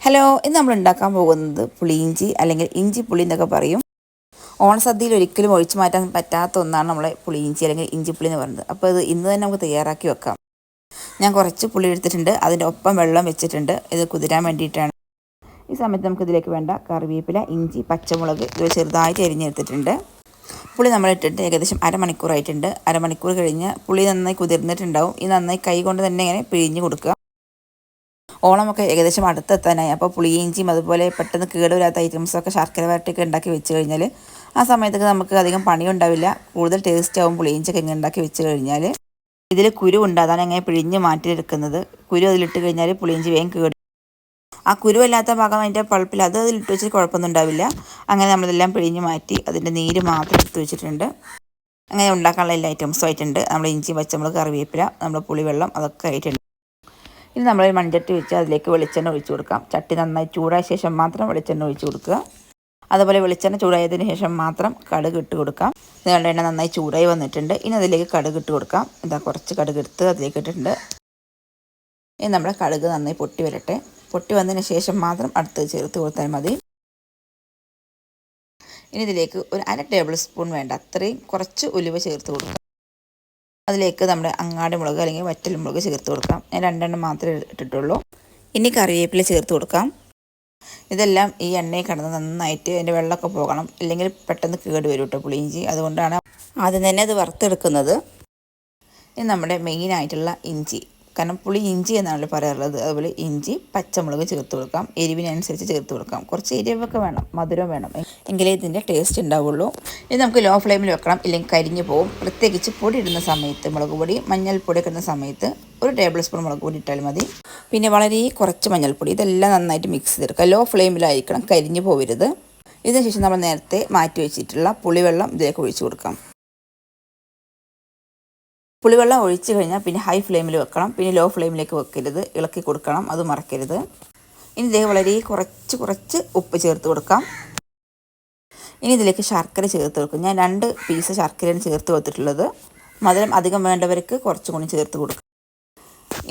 Hello ഇന്ന് നമ്മൾ ഉണ്ടാക്കാൻ പോകുന്നത് പുളിയിഞ്ചി അല്ലെങ്കിൽ ഇഞ്ചി പുളി എന്നൊക്കെ പറയും. ഓണസദ്യയിൽ ഒരിക്കലും ഒഴിച്ചു മാറ്റാൻ പറ്റാത്ത ഒന്നാണ് നമ്മളെ പുളിയിഞ്ചി അല്ലെങ്കിൽ ഇഞ്ചി പുളി എന്ന് പറയുന്നത്. അപ്പോൾ ഇത് ഇന്ന് തന്നെ നമുക്ക് തയ്യാറാക്കി വെക്കാം. ഞാൻ കുറച്ച് പുളി എടുത്തിട്ടുണ്ട്. അതിന്റെ ഒപ്പം വെള്ളം വെച്ചിട്ടുണ്ട്. ഇത് കുതിരാൻ വേണ്ടിയിട്ടാണ്. ഈ സമയത്ത് നമുക്ക് ഇതിലേക്ക് വേണ്ട കറിവേപ്പില ഇഞ്ചി പച്ചമുളക് ഇത് ചെറുതായിട്ട് എരിഞ്ഞെടുത്തിട്ടുണ്ട് പുളി നമ്മൾ ഇട്ടിട്ട് ഏകദേശം അരമണിക്കൂറായിട്ടുണ്ട്. അരമണിക്കൂർ കഴിഞ്ഞ് പുളി നന്നായി കുതിർന്നിട്ടുണ്ടാവും. ഈ നന്നായി കൈ കൊണ്ട് തന്നെ ഇങ്ങനെ പിഴിഞ്ഞ് കൊടുക്കുക. ഓണമൊക്കെ ഏകദേശം അടുത്തെത്താനായി. അപ്പോൾ പുളിയിഞ്ചിയും അതുപോലെ പെട്ടെന്ന് കേടുവരാത്ത ഐറ്റംസൊക്കെ ശർക്കര വരട്ടിയൊക്കെ ഉണ്ടാക്കി വെച്ച് കഴിഞ്ഞാൽ ആ സമയത്തൊക്കെ നമുക്ക് അധികം പണിയുണ്ടാവില്ല. കൂടുതൽ ടേസ്റ്റ് ആവും പുളിയിഞ്ചൊക്കെ ഇങ്ങനെ ഉണ്ടാക്കി വെച്ച് കഴിഞ്ഞാൽ ഇതിൽ കുരു ഉണ്ട്. അതാണ് എങ്ങനെ പിഴിഞ്ഞ് മാറ്റിയെടുക്കുന്നത്. കുരു അതിലിട്ട് കഴിഞ്ഞാൽ പുളിയിഞ്ചി വേഗം കേട് ആ കുരുവല്ലാത്ത ഭാഗം അതിന്റെ പൾപ്പിൽ അത് അതിലിട്ട് വെച്ചിട്ട് കുഴപ്പമൊന്നും ഉണ്ടാവില്ല. അങ്ങനെ നമ്മളിതെല്ലാം പിഴിഞ്ഞ് മാറ്റി അതിന്റെ നീര് മാത്രം എടുത്ത് വെച്ചിട്ടുണ്ട്. അങ്ങനെ ഉണ്ടാക്കാനുള്ള എല്ലാ ഐറ്റംസും ആയിട്ടുണ്ട്. നമ്മൾ ഇഞ്ചി പച്ചമുളക് കറിവേപ്പില നമ്മുടെ പുളിവെള്ളം അതൊക്കെ ആയിട്ടുണ്ട്. ഇനി നമ്മൾ മൺചട്ടി വെച്ച് അതിലേക്ക് വെളിച്ചെണ്ണ ഒഴിച്ചു കൊടുക്കാം. ചട്ടി നന്നായി ചൂടായ ശേഷം മാത്രം വെളിച്ചെണ്ണ ഒഴിച്ചു കൊടുക്കുക. അതുപോലെ വെളിച്ചെണ്ണ ചൂടായതിന് ശേഷം മാത്രം കടുക് ഇട്ട് കൊടുക്കാം. നിങ്ങളുടെ എണ്ണ നന്നായി ചൂടായി വന്നിട്ടുണ്ട്. ഇനി അതിലേക്ക് കടുക് ഇട്ട് കൊടുക്കാം. എന്താ കുറച്ച് കടുക് എടുത്ത് അതിലേക്ക് ഇട്ടിട്ടുണ്ട്. ഇനി നമ്മുടെ കടുക് നന്നായി പൊട്ടി വരട്ടെ. പൊട്ടി വന്നതിന് ശേഷം മാത്രം അടുത്ത് ചേർത്ത് കൊടുത്താൽ മതി. ഇനി ഇതിലേക്ക് ഒരു അര ടേബിൾ സ്പൂൺ വേണ്ട അത്രയും കുറച്ച് ഉലുവ ചേർത്ത് കൊടുക്കാം. അതിലേക്ക് നമ്മുടെ അങ്ങാടി മുളക് അല്ലെങ്കിൽ വറ്റൽ മുളക് ചേർത്ത് കൊടുക്കാം. ഞാൻ രണ്ടെണ്ണം മാത്രമേ ഇട്ടിട്ടുള്ളൂ. ഇനി കറിവേപ്പില ചേർത്ത് കൊടുക്കാം. ഇതെല്ലാം ഈ എണ്ണയിൽ കിടന്ന് നന്നായിട്ട് അതിന്റെ വെള്ളമൊക്കെ പോകണം. ഇല്ലെങ്കിൽ പെട്ടെന്ന് കേട് വരും കേട്ടോ പുളിയിഞ്ചി. അതുകൊണ്ടാണ് ആദ്യം തന്നെ അത് വറുത്തെടുക്കുന്നത്. ഇനി നമ്മുടെ മെയിനായിട്ടുള്ള ഇഞ്ചി. കാരണം പുളി ഇഞ്ചി എന്നാണല്ലോ പറയാറുള്ളത്. അതുപോലെ ഇഞ്ചി പച്ചമുളക് ചേർത്ത് കൊടുക്കാം. എരിവിനനുസരിച്ച് ചേർത്ത് കൊടുക്കാം. കുറച്ച് എരിവൊക്കെ വേണം മധുരം വേണം. എങ്കിലേ ഇതിന്റെ ടേസ്റ്റ് ഉണ്ടാവുള്ളൂ. ഇത് നമുക്ക് ലോ ഫ്ലെയിമിൽ വെക്കണം. ഇല്ലെങ്കിൽ കരിഞ്ഞു പോകും. പ്രത്യേകിച്ച് പൊടി ഇടുന്ന സമയത്ത് മുളക് പൊടി മഞ്ഞൾപ്പൊടി ഇടുന്ന സമയത്ത് ഒരു ടേബിൾ സ്പൂൺ മുളക് പൊടി ഇട്ടാൽ മതി. പിന്നെ വളരെ കുറച്ച് മഞ്ഞൾപ്പൊടി. ഇതെല്ലാം നന്നായിട്ട് മിക്സ് ചെയ്തെടുക്കുക. ലോ ഫ്ലെയിമിലായിരിക്കണം കരിഞ്ഞു പോകരുത് ഇതിനുശേഷം നമ്മൾ നേരത്തെ മാറ്റി വെച്ചിട്ടുള്ള പുളിവെള്ളം ഇതിലേക്ക് ഒഴിച്ചു കൊടുക്കാം. പുളിവെള്ളം ഒഴിച്ച് കഴിഞ്ഞാൽ പിന്നെ ഹൈ ഫ്ലെയിമിൽ വെക്കണം. പിന്നെ ലോ ഫ്ലെയിമിലേക്ക് വെക്കരുത്. ഇളക്കി കൊടുക്കണം. അത് മറക്കരുത്. ഇനി ഇതിലേക്ക് വളരെ കുറച്ച് കുറച്ച് ഉപ്പ് ചേർത്ത് കൊടുക്കാം. ഇനി ഇതിലേക്ക് ശർക്കര ചേർത്ത് കൊടുക്കും. ഞാൻ രണ്ട് പീസ് ശർക്കരയാണ് ചേർത്ത് കൊടുത്തിട്ടുള്ളത്. മധുരം അധികം വേണ്ടവർക്ക് കുറച്ചും കൂടി ചേർത്ത് കൊടുക്കും.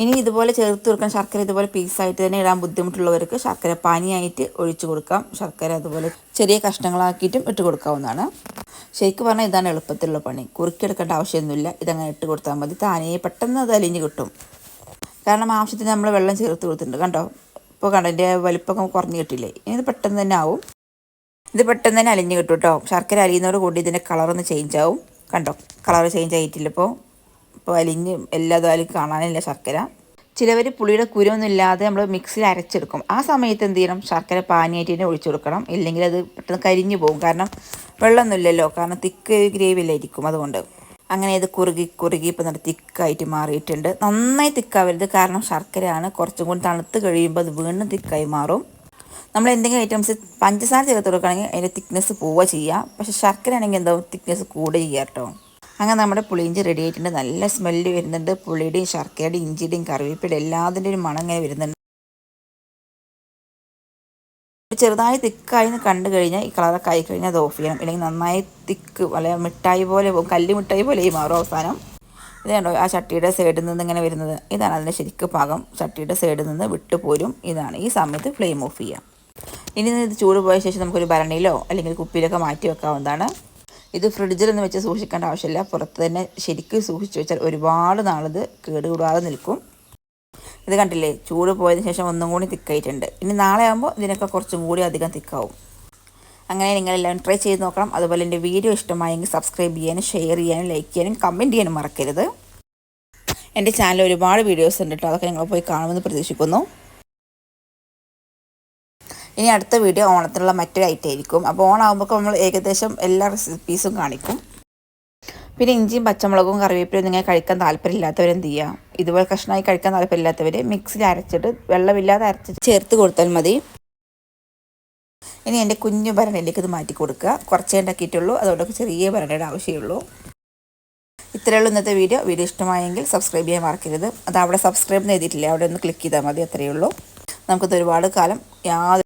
ഇനി ഇതുപോലെ ചേർത്ത് കൊടുക്കാൻ ശർക്കര ഇതുപോലെ പീസായിട്ട് തന്നെ ഇടാൻ ബുദ്ധിമുട്ടുള്ളവർക്ക് ശർക്കര പാനിയായിട്ട് ഒഴിച്ചു കൊടുക്കാം. ശർക്കര അതുപോലെ ചെറിയ കഷ്ണങ്ങളാക്കിയിട്ടും ഇട്ട് കൊടുക്കാവുന്നതാണ്. ശരിക്കും പറഞ്ഞാൽ ഇതാണ് എളുപ്പത്തിലുള്ള പണി. കുറുക്കിയെടുക്കേണ്ട ആവശ്യമൊന്നുമില്ല. ഇതങ്ങനെ ഇട്ട് കൊടുത്താൽ മതി. താനേ പെട്ടെന്ന് അത് അലിഞ്ഞ് കിട്ടും. കാരണം ആവശ്യത്തിന് നമ്മൾ വെള്ളം ചേർത്ത് കൊടുത്തിട്ടുണ്ട്. കണ്ടോ? ഇപ്പോൾ കണ്ടോ? എന്റെ വലിപ്പം കുറഞ്ഞ് കിട്ടില്ലേ ഇനി ഇത് പെട്ടെന്ന് തന്നെ ആവും. ഇത് പെട്ടെന്ന് തന്നെ അലിഞ്ഞ് കിട്ടും കേട്ടോ ശർക്കര അലിയുന്നതോട് കൂടി ഇതിന്റെ കളറൊന്ന് ചേഞ്ച് ആവും. കണ്ടോ? കളർ ചേഞ്ച് ആയിട്ടില്ല ഇപ്പോൾ ഇപ്പോൾ എല്ലാ ഇതായാലും കാണാനില്ല ശർക്കര. ചിലവർ പുളിയുടെ കുരുവൊന്നും ഇല്ലാതെ നമ്മൾ മിക്സിയിൽ അരച്ചെടുക്കും. ആ സമയത്ത് എന്ത് ചെയ്യണം? ശർക്കര പാനിയായിട്ട് തന്നെ ഒഴിച്ചു കൊടുക്കണം. ഇല്ലെങ്കിൽ അത് പെട്ടെന്ന് കരിഞ്ഞു പോകും. കാരണം വെള്ളമൊന്നുമില്ലല്ലോ. കാരണം തിക്ക് ഗ്രേവിയിലായിരിക്കും അതുകൊണ്ട്. അങ്ങനെ ഇത് കുറുകി കുറുകി ഇപ്പം നല്ല തിക്കായിട്ട് മാറിയിട്ടുണ്ട്. നന്നായി തിക്കാവരുത്. കാരണം ശർക്കരയാണ് കുറച്ചും കൂടി തണുത്ത് കഴിയുമ്പോൾ അത് വീണ്ടും തിക്കായി മാറും. നമ്മൾ എന്തെങ്കിലും ഐറ്റംസ് പഞ്ചസാര ചേർത്ത് കൊടുക്കുകയാണെങ്കിൽ അതിന്റെ തിക്നെസ് പോവുക ചെയ്യുക. പക്ഷേ ശർക്കര ആണെങ്കിൽ എന്താവും? തിക്നെസ് കൂടുക ചെയ്യാം കേട്ടോ. അങ്ങനെ നമ്മുടെ പുളിയിഞ്ചി റെഡി ആയിട്ടുണ്ട്. നല്ല സ്മെല്ല് വരുന്നുണ്ട്. പുളിയുടെയും ശർക്കരയുടെയും ഇഞ്ചിയുടെയും കറിവേപ്പിയുടെ എല്ലാത്തിന്റെ ഒരു മണം ഇങ്ങനെ വരുന്നുണ്ട്. ചെറുതായി തിക്കായി കണ്ടു കഴിഞ്ഞാൽ ഈ കളറൊക്കെ ആയി കഴിഞ്ഞാൽ അത് ഓഫ് ചെയ്യണം. ഇല്ലെങ്കിൽ നന്നായി തിക്ക് വളരെ മിഠായി പോലെ പോകും. കല്ല് മിഠായി പോലെ മാറും അവസാനം. ഇത് കണ്ടോ? ആ ചട്ടിയുടെ സൈഡിൽ നിന്ന് ഇങ്ങനെ വരുന്നത്. ഇതാണ് അതിന്റെ ശരിക്ക് പാകം ചട്ടിയുടെ സൈഡിൽ നിന്ന് വിട്ടുപോരും ഇതാണ് ഈ സമയത്ത് ഫ്ലെയിം ഓഫ് ചെയ്യുക ഇനി ഇത് ചൂട് പോയ ശേഷം നമുക്കൊരു ഭരണിയിലോ അല്ലെങ്കിൽ കുപ്പിയിലൊക്കെ മാറ്റി വെക്കാവുന്നതാണ്. ഇത് ഫ്രിഡ്ജിലൊന്നും വെച്ച് സൂക്ഷിക്കേണ്ട ആവശ്യമില്ല. പുറത്ത് തന്നെ ശരിക്കും സൂക്ഷിച്ച് വെച്ചാൽ ഒരുപാട് നാളിത് കേടുകൂടാതെ നിൽക്കും. ഇത് കണ്ടില്ലേ? ചൂട് പോയതിന് ശേഷം ഒന്നും കൂടി തിക്കായിട്ടുണ്ട്. ഇനി നാളെ ആകുമ്പോൾ ഇതിനൊക്കെ കുറച്ചും കൂടി അധികം തിക്കാവും. അങ്ങനെ നിങ്ങളെല്ലാം ട്രൈ ചെയ്ത് നോക്കണം. അതുപോലെ എന്റെ വീഡിയോ ഇഷ്ടമായെങ്കിൽ സബ്സ്ക്രൈബ് ചെയ്യാനും ഷെയർ ചെയ്യാനും ലൈക്ക് ചെയ്യാനും കമന്റ് ചെയ്യാനും മറക്കരുത്. എന്റെ ചാനലിൽ ഒരുപാട് വീഡിയോസ് ഉണ്ട് കേട്ടോ. അതൊക്കെ നിങ്ങൾ പോയി കാണുമെന്ന് പ്രതീക്ഷിക്കുന്നു. ഇനി അടുത്ത വീഡിയോ ഓണത്തിനുള്ള മറ്റൊരു ഐറ്റം ആയിരിക്കും. അപ്പോൾ ഓണാകുമ്പോൾ നമ്മൾ ഏകദേശം എല്ലാ റെസിപ്പീസും കാണിക്കും. പിന്നെ ഇഞ്ചിയും പച്ചമുളകും കറിവേപ്പിലും നിങ്ങൾ കഴിക്കാൻ താല്പര്യമില്ലാത്തവരെന്ത് ചെയ്യാം? ഇതുപോലെ കഷ്ണമായി കഴിക്കാൻ താല്പര്യമില്ലാത്തവർ മിക്സിയിൽ അരച്ചിട്ട് വെള്ളമില്ലാതെ അരച്ച് ചേർത്ത് കൊടുത്താൽ മതി. ഇനി എന്റെ കുഞ്ഞു ഭരണയിലേക്ക് ഇത് മാറ്റി കൊടുക്കുക. കുറച്ചേ ഉണ്ടാക്കിയിട്ടുള്ളൂ. അതുകൊണ്ടൊക്കെ ചെറിയ ഭരണയുടെ ആവശ്യമുള്ളൂ. ഇത്രയുള്ളൂ ഇന്നത്തെ വീഡിയോ. വീഡിയോ ഇഷ്ടമായെങ്കിൽ സബ്സ്ക്രൈബ് ചെയ്യാൻ മറക്കരുത്. അത് അവിടെ സബ്സ്ക്രൈബ് ചെയ്തിട്ടില്ല അവിടെ ഒന്ന് ക്ലിക്ക് ചെയ്താൽ മതി. അത്രയേ ഉള്ളൂ. നമുക്കത് ഒരുപാട് കാലം യാതൊരു